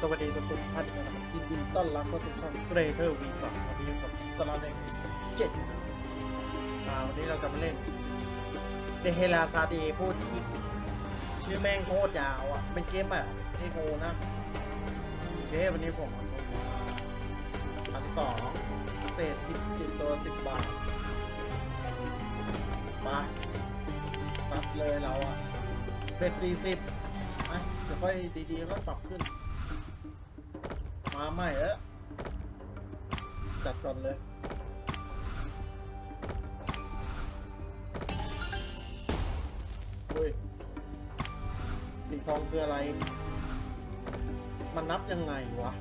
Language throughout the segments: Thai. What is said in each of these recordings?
สวัสดีทุกทุกท่านนะครับยินดีต้อนรับเข้าสู่ช่องเกรเทอร์วีสองวันนี้อยู่กับสลาเนเจ็ดวันนี้เราจะมาเล่นเดเฮลาซาเดพูดคิดชื่อแม่งโคตรยาวอะ เป็นเกมแบบเทโกนะโอเควันนี้ผมพันสองเศษติดติดตัวสิบบาท มาตัดเลยเราอะเป็นสี่สิบอะเดี๋ยวค่อยดีๆก็ปรับขึ้น มาใหม่แล้วจัดก่อนเลยอุ้ยสีทองคืออะไร มันนับยังไงวะ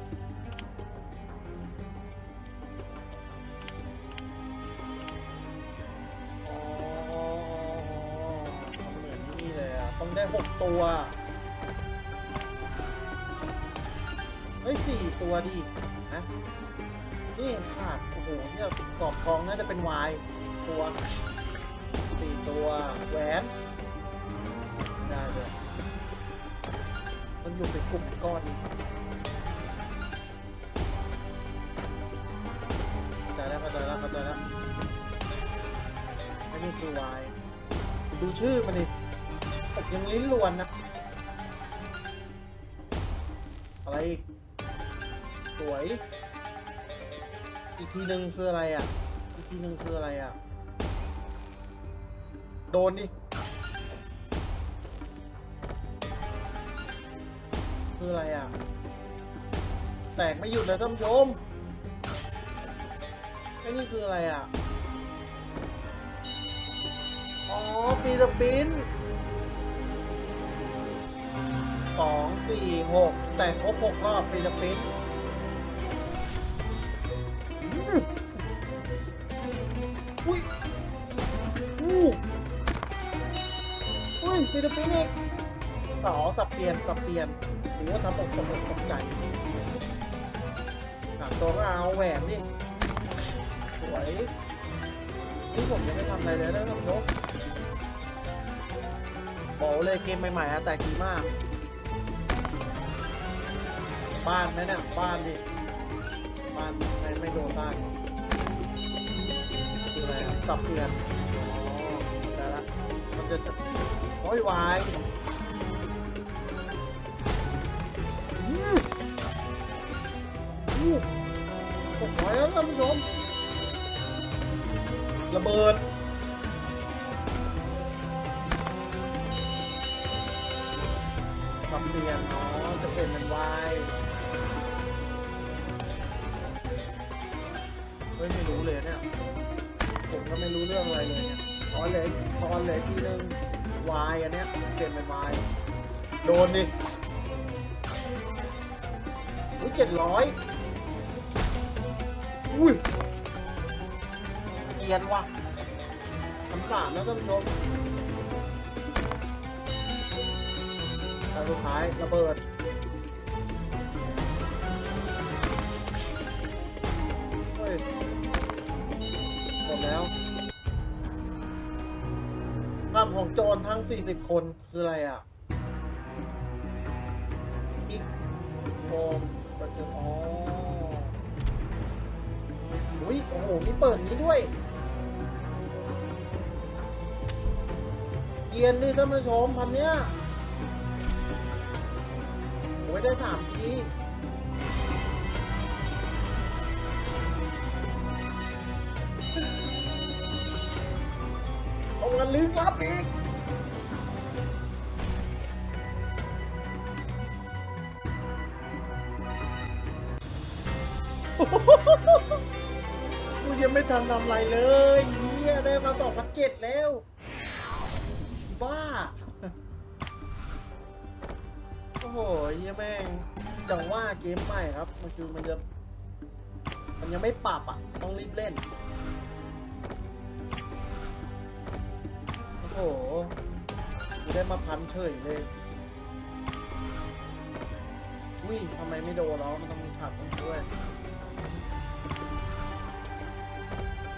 อ๋อทำเหมือนนี่เลยอะต้องได้หกตัว เฮ้ยสี่ตัวดินะนี่ขาดโอ้โหเนี่ยกรอบทองน่าจะเป็นวายตัวสี่ตัวแหวนได้เลยมันอยู่เป็นกลุ่มก้อนนี้เข้าใจแล้วเข้าใจแล้วเข้าใจแล้วอันนี้คือวายดูชื่อมันดิอกยังลิ้นลวนนะ ย อีกทีหนึ่งคืออะไรอะ อีกทีหนึ่งคืออะไรอะ โดนดิ คืออะไรอะ แตกไม่หยุดเลยท่านผู้ชมไอ้นี่คืออะไรอะ อ๋อ ปีสปินสองสี่หกแต่ครบหกรอบฟิลิปปินส์ อุ้ยฟิลิปปินสอีกสอสับเปลี่ยนสับเปลี่ยนโอ้ทำอกตกอกตกใจตัวก็เอาแหวนนี่สวยนี่ผมยังไม่ทำอะไรเลยนะท่านผู้ชมบอกเลยเกมใหม่ๆอะแต่ดีมาก บ้านไหมเนี่ยบ้านดิบ้านไม่ไม่โดนบ้านคืออะไรสับเปลี่ยนอ๋อได้ละมันจะจะ โอ้ยวายอืมอู้หกร้อยแล้วท่านผู้ชม ระเบิดปรับเปลี่ยนเนาะจะเปลี่ยนเป็นวายเฮ้ยไม่รู้เลยเนี่ย ผมก็ไม่รู้เรื่องอะไรเลยเนี่ยตอนเหลยตอนเหลยทีนึง วายอันเนี้ยเปลี่ยนเป็นวายโดนดิอุ้ยเจ็ดร้อยอุ้ยเกียนว่ะคำสามแล้วท่านผู้ชมตาสุดท้ายระเบิดาพของโจรทั้ง 40 คนคืออะไรอะอีกโคมก็คืออ๋ออุ้ยโอ้โห มีเปิดนี้ด้วยเกียนดิท่านผู้ชมพันเนี้ยโอ้ยได้สามที เอาเงินลึกลับอีกกูยังไม่ทันทำอะไรเลยเฮียได้มาสองพันเจ็ดแล้ว บ้า โอ้โหเฮียแม่งจังว่าเกมใหม่ครับ มันคือมันจะ มันยังไม่ปรับอะ ต้องรีบเล่น โอ้โหกูได้มาพันเฉยเลยอุ้ยทำไมไม่โดนล้วมันต้องมีขัดต้องด้วย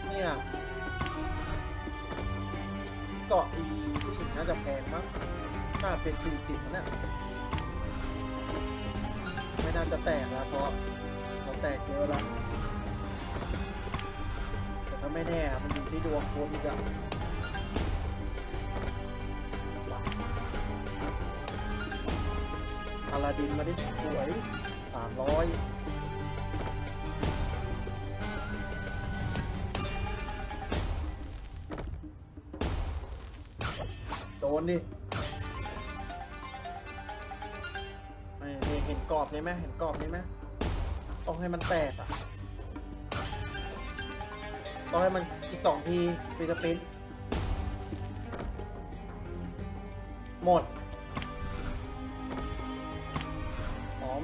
เนี่ยเกาะอีผู้หญิงน่าจะแพงมั้งน่าเป็นสี่สิบนะเนี่ยไม่น่าจะแตกแล้วเพราะเราแตกเยอะแล้วแต่ก็ไม่แน่ มันอยู่ที่ดวงคนอีกอะาลาดินมาดิสวยสามร้อยโดนดินี่เห็นกรอบนี้ไหมเห็นกรอบนี้ไหมต้องให้มันแตกอะต้องให้มันอีกสองทีฟิสปินหมด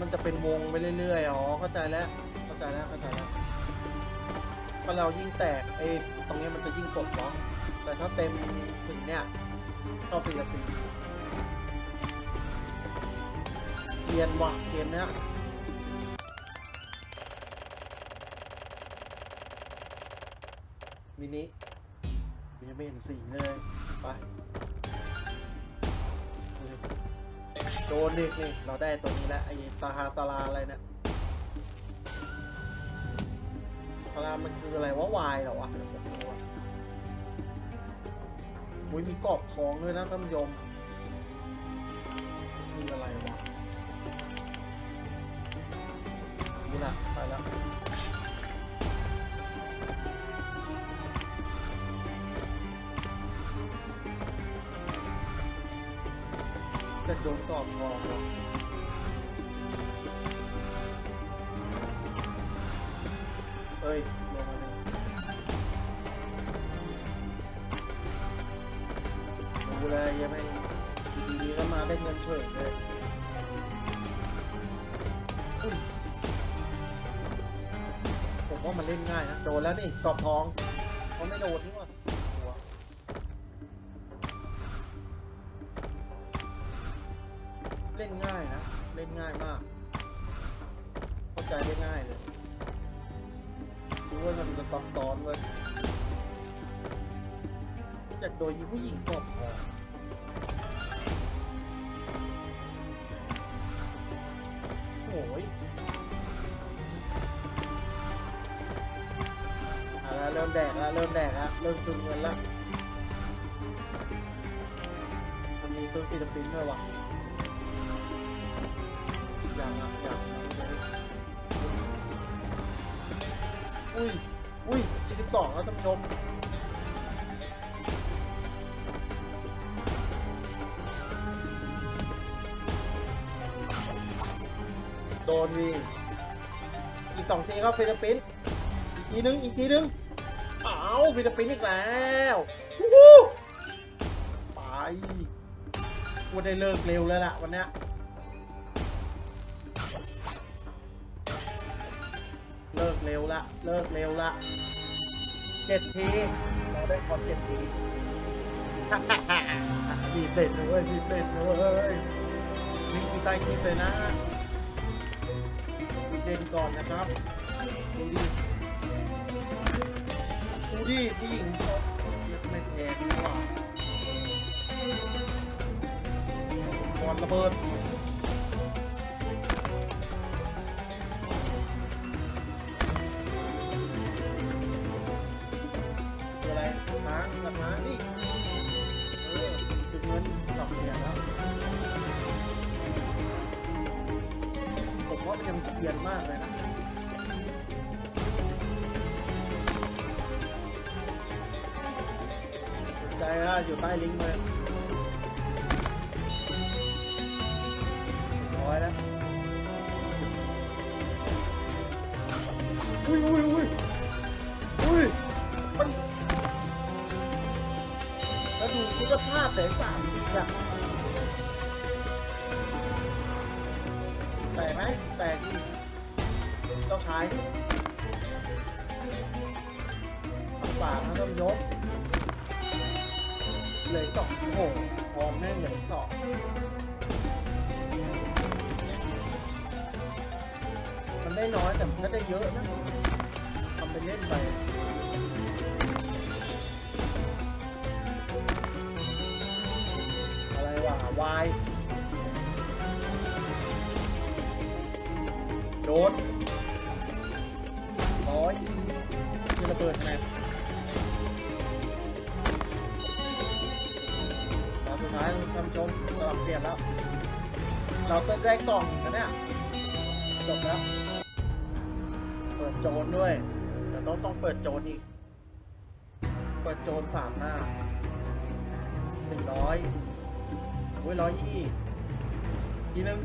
มันจะเป็นวงไปเรื่อยๆ อ๋อ เข้าใจแล้ว เข้าใจแล้ว เข้าใจแล้วพอเรายิ่งแตกไอ้ตรงนี้มันจะยิ่งปดล็อกแต่ถ้าเต็มถึงเนี่ยก็ฟิสปินเกียนว่ะเกมเนี้ยมินิมันยังไม่เห็นสีเลย ไป ดนดินี่เราได้ตัวนี้แล้วไอ้ซาฮาซาลาอะไรเนี่ยซาลามันคืออะไรวะวายเหรอวะเดี๋ยวผมดูว่ะอุ้ยมีกรอบทองด้วยนะท่านผู้ชม เอ้ยลงมาเลยดูเลยังไม่ดีๆก็มาได้เงินเฉยเลยอุ้ยผมว่ามันเล่นง่ายนะ โดนแล้วนี่กรอบทองเขาไม่โดนนี่หว่า ล่นง่ายนะ เล่นง่ายมาก เข้าใจได้ง่ายเลยดูว่ามันจะซับซ้อนเว้ยอยากโดยผู้หญิงกอบองโอ้ยอาละเริ่มแดกแล้วเริ่มแดกแล้วเริ่มคืนเงินแล้วมันมีซื้อฟิลิปปินส์ด้วยว่ะ อย่างอะอย่างอุ้ย อุ้ย22แล้วท่านผู้ชมโดนวีอีกสองทีก็ฟิลิปปินส์อีกทีนึง อีกทีนึง เอ้าฟิลิปปินส์อีกแล้ววู้ไปกูได้เลิกเร็วแล้วล่ะวันเนี้ ร็วละ เลิกเร็วละเจ็ดทีเราได้คอนเจ็ดทีดีเด็ดนะเว้ยดีเด็ดนะเว้ยลิงก์อยู่ใต้คลิปเลยนะดูเด่นก่อนนะครับดูดิดูดิผู้หญิงเขาไม่แพ้ดีกว่าบอลระเบิด ใจก็อยู่ใต้ลิงก์เลยร้อยแล้วอุ้ยอุ้ยอุ้ยอุ้ยมันแล้วดูคุณภาพแสงสามจริงอะแตกไหมแตกดิต้องใช้ดิปากนะต้องยก เหลยสองโอ้โหพอแม่งเหลยสองมันได้น้อยแต่มันก็ได้เยอะนะทำไปเล่นไป อะไรวะวายนร้อยที่ระเบิดแมป แล้วสุดท้ายท่านชมสลับเปลี่ยนแล้ว เราต้องได้กล่องนะเนี่ยจบแล้ว เปิดโจนด้วยเดี๋ยวต้องต้องเปิดโจนอีก เปิดโจนสามหน้าหนึ่งร้อยอุ้ยร้อยยี่ทีหนึ่ง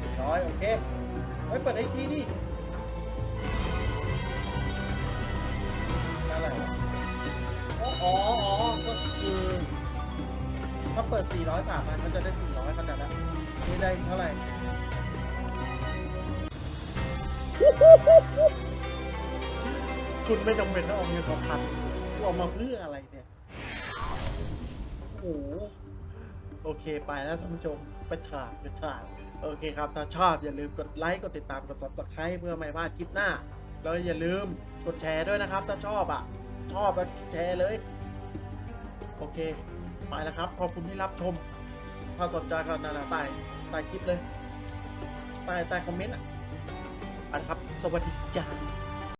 หนึ่งร้อยโอเคเฮ้ยเปิดได้อีกทีดิ ถ้าเปิด 400 3มันก็จะได้ 400ขนาดนั้นนี่ได้เท่าไหร่คุณไม่จำเป็นต้องเอาเงินของพันกูเอามาเพื่ออะไรเนี่ย โอ้โห โอเคไปแล้วท่านผู้ชม ไปถ่ายไปถ่ายโอเคครับ ถ้าชอบอย่าลืมกดไลค์ กดติดตาม กด subscribe เพื่อไม่พลาดคลิปหน้า แล้วอย่าลืมกดแชร์ด้วยนะครับ ถ้าชอบอะ ชอบแล้วแชร์เลย โอเค ไปแล้วครับ ขอบคุณที่รับชม ถ้าสนใจก็นั่นแหละใต้ใต้คลิปเลยใต้ใต้คอมเมนต์อะไปแล้วครับ สวัสดีจ้า